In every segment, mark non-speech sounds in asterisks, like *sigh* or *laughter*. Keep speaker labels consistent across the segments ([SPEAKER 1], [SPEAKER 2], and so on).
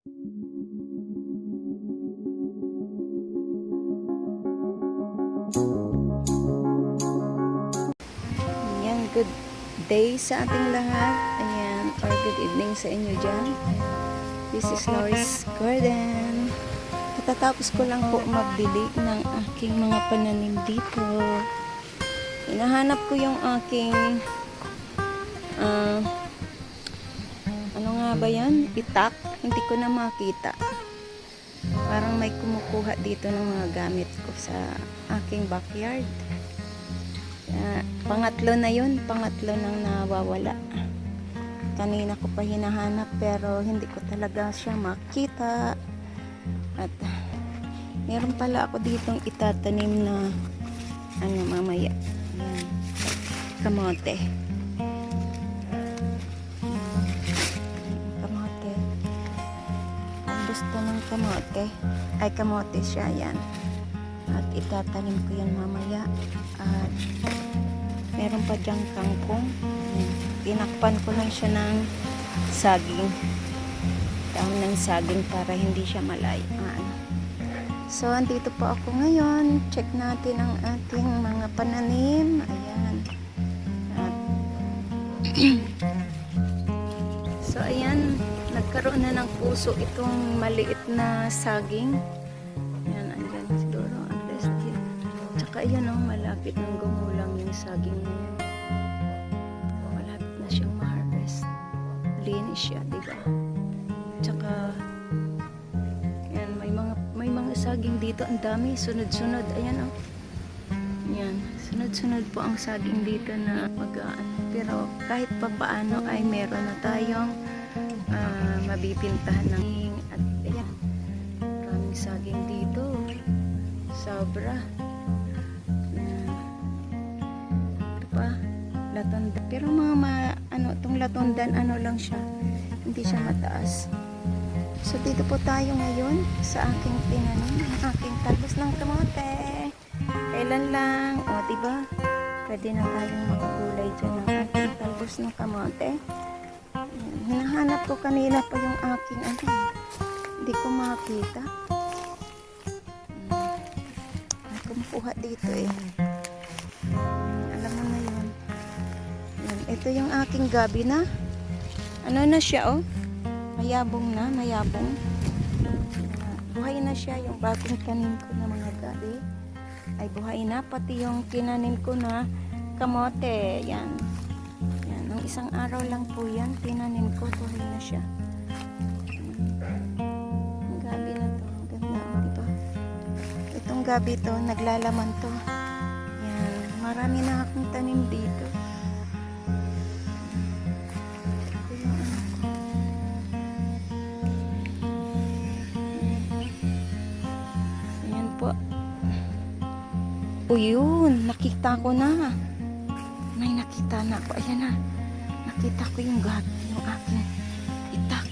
[SPEAKER 1] Ayan, good day sa ating lahat. Ayan, or good evening sa inyo dyan. This is Loris Garden. Katatapos ko lang po magbili ng aking mga pananim dito. Hinahanap ko yung aking ah, ano nga ba yan? Itak. Hindi ko na makita. Parang may kumukuha dito ng mga gamit ko sa aking backyard. Kaya, pangatlo na yun, pangatlo nang nawawala. Kanina ko pa hinahanap pero hindi ko talaga siya makita. At meron pala ako ditong itatanim na ano mamaya. Kamote. Kamote. Ng kamote. Ay kamote siya yan. At itatanim ko yan mamaya. At meron pa diyang kangkong. Tinakpan ko lang siya ng saging. Dahon ng saging para hindi siya malay. Ah. So, andito po ako ngayon. Check natin ang ating mga pananim. Ayan. At, *clears throat* so, ayan. Nagkaroon na ng puso itong maliit na saging. Ayan, andyan siguro. Unless, tsaka ayan oh, malapit nang gumulang yung saging na yan. Malapit na siyang ma-harvest. Linis siya, di ba? Tsaka, yan, may mga, may mga saging dito. Ang dami, sunod-sunod. Ayan oh. Yan, sunod-sunod po ang saging dito na mag-ano. Pero kahit pa paano ay meron na tayong mabibintahan ng at ayan, maraming saging dito. Sobra. Ito pa, latonda. Pero mga ma, ano, tong latondan, ano lang siya, hindi siya mataas. So, dito po tayo ngayon sa aking tinanim, ang aking talbos ng kamote. Kailan lang, o, diba? Pwede na tayong makagulay dyan ng aking talbos ng kamote. Hinahanap ko kanina pa yung aking ano, hindi ko makita. Hmm. Kumukuha dito eh. Alam mo na yun. Yan. Ito yung aking gabi na. Ano na siya oh? Mayabong na, mayabong. Buhay na siya yung bagong tanim ko na mga gabi. Ay buhay na pati yung tinanim ko na kamote. Yan. Isang araw lang po yan, tinanim ko, buhay na siya. Ang gabi na to. Ganda, oh, diba? Itong gabi to, naglalaman to. Yan. Marami na akong tanim dito. Ayan po. O yun, nakita ko na. May nakita na ako. Ayan na. Nakita ko yung gabi, yung aking itak.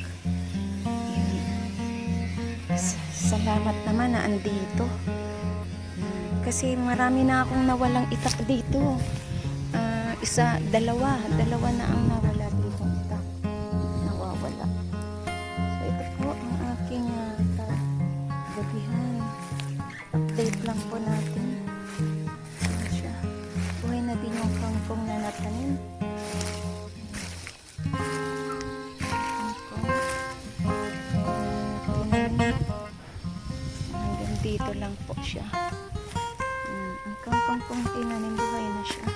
[SPEAKER 1] S- Salamat naman na andito. Kasi marami na akong nawalang itak dito. Ah, isa, dalawa. Dalawa na ang nawala dito lang po siya. Mm, ang kangkong kong tinanim, buhay na siya.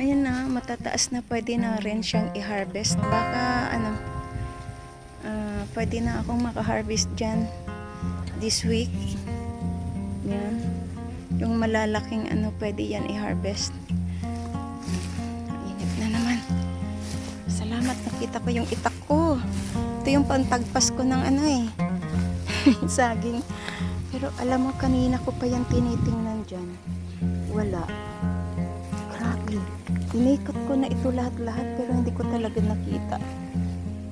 [SPEAKER 1] Ayan na, matataas na pwede na rin siyang i-harvest. Baka ano, ah, pwede na akong maka-harvest dyan this week. Yan. Yung malalaking ano, pwede yan i-harvest. Init na naman. Salamat, nakita ko yung itak ko. Ito yung pantagpas ko ng ano eh. *laughs* Saging. Pero alam mo, kanina ko pa yan tinitingnan dyan. Wala. Grabe. Inikot ko na ito lahat-lahat pero hindi ko talaga nakita.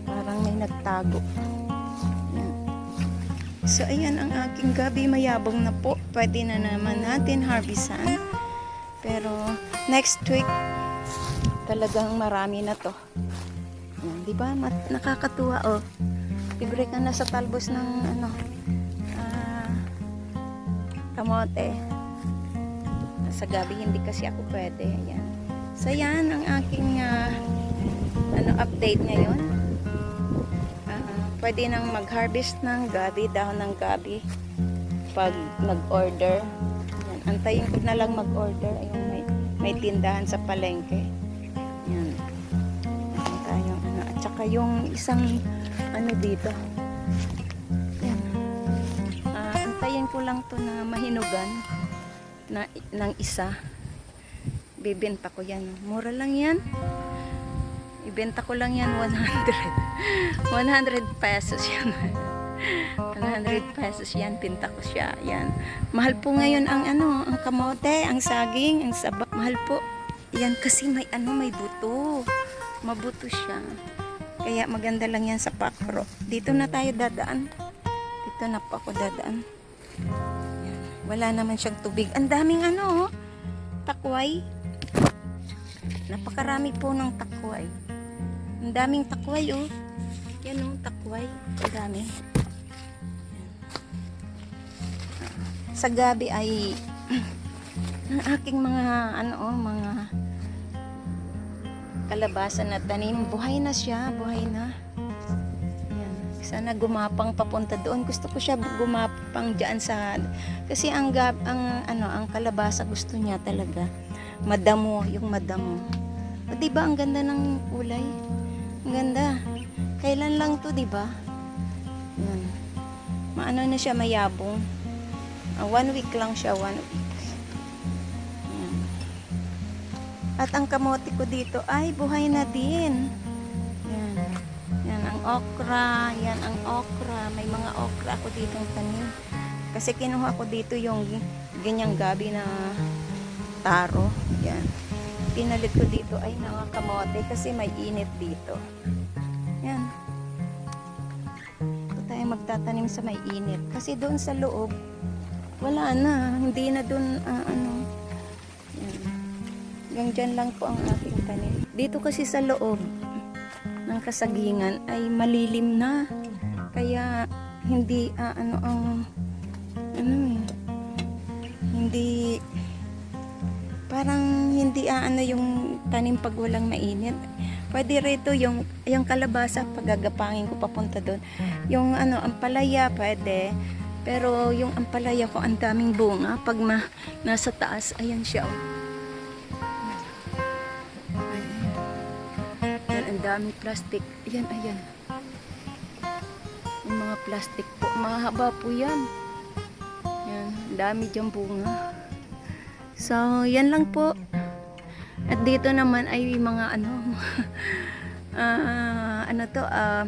[SPEAKER 1] Parang may nagtago. So, ayan ang aking gabi. Mayabong na po. Pwede na naman natin harvestan. Pero, next week, talagang marami na to. Di ba? Nakakatuwa, oh. Libre ka na sa talbos ng, ano, ah, kamote. Sa gabi, hindi kasi ako pwede. Ayan. So, yan ang aking, ah, ano, update ngayon. Ah, pwede nang mag-harvest ng gabi, dahon ng gabi. Pag nag-order. Yan. Antayin ko na lang mag-order. Ayun, may, may tindahan sa palengke. Yan. Meron tayong ano. At saka yung isang ano dito. Yan. Ah, antayin ko lang to na mahinugan na ng isa. Bibenta ko yan. Mura lang yan. Ibenta ko lang yan 100. 100 *laughs* pesos yan. *laughs* 100 pesos yan. Pinta ko siya. Yan. Mahal po ngayon ang ano, ang kamote, ang saging, ang saba. Mahal po. Yan kasi may ano, may buto. Mabuto siya. Kaya maganda lang yan sa pakro. Dito na tayo dadaan. Dito na po ako dadaan. Wala naman siyang tubig. Ang daming ano, oh. takway. Napakarami po ng takway. Ang daming takway, oh. Yan, oh, takway. Ang dami. Sa gabi ay *clears throat* ang aking mga ano oh, mga kalabasa na tanim, buhay na siya, buhay na. Yan. Sana gumapang papunta doon. Gusto ko siya gumapang diyan sa kasi ang ang ano, ang kalabasa gusto niya talaga madamo, yung madamo. O, di ba ang ganda ng kulay? Ang ganda. Kailan lang to, di ba? Yan. Maano na siya mayabong. Ah, one week lang siya, one week. At ang kamote ko dito ay buhay na din. Yan. Yan ang okra. Yan ang okra. May mga okra ako dito tanim. Kasi kinuha ko dito yung ganyang gabi na taro. Yan. Pinalit ko dito ay mga kamote kasi may init dito. Yan. Ito tayo magtatanim sa may init. Kasi doon sa loob, wala na. Hindi na doon, ah, ano. Yung dyan lang po ang aking tanim. Dito kasi sa loob ng kasagingan ay malilim na. Kaya hindi, ah, ano, ang, ano eh, hindi, parang hindi aano yung tanim pag walang mainit. Pwede rito yung yung kalabasa paggagapangin ko papunta doon. Yung ano ampalaya pwede. Pero yung ampalaya ko ang daming bunga pag ma, nasa taas ayan siya. Oh. Daming plastic. Ayan ayan. Yung mga plastic po. Mahaba po yan. Yan. Ang dami dyan bunga. So, yan lang po. At dito naman ay mga ano, *laughs* ah, ano to, ah,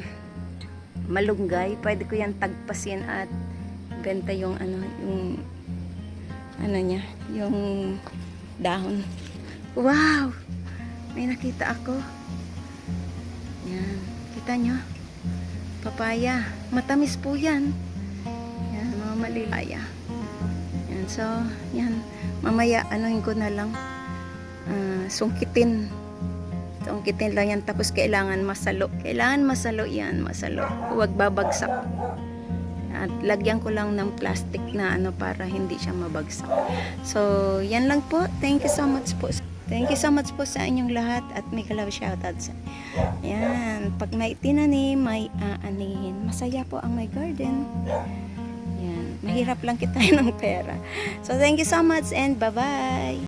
[SPEAKER 1] malunggay. Pwede ko yan tagpasin at benta yung ano, yung ano niya, yung dahon. Wow! May nakita ako. Yan. Kita nyo? Papaya. Matamis po yan. Yan, mga malilaya. Yan, so, yan. Mamaya, anuhin ko na lang. ah, sungkitin. Sungkitin lang yan. Tapos, kailangan masalo. Kailangan masalo yan. Masalo. Huwag babagsak. At lagyan ko lang ng plastic na ano para hindi siya mabagsak. So, yan lang po. Thank you so much po. Thank you so much po sa inyong lahat at may kalaw shoutout sa Yan. Pag may tinanim, may aanihin. Masaya po ang my garden. Yan. Mahirap lang kita *laughs* ng pera. So, thank you so much and bye-bye.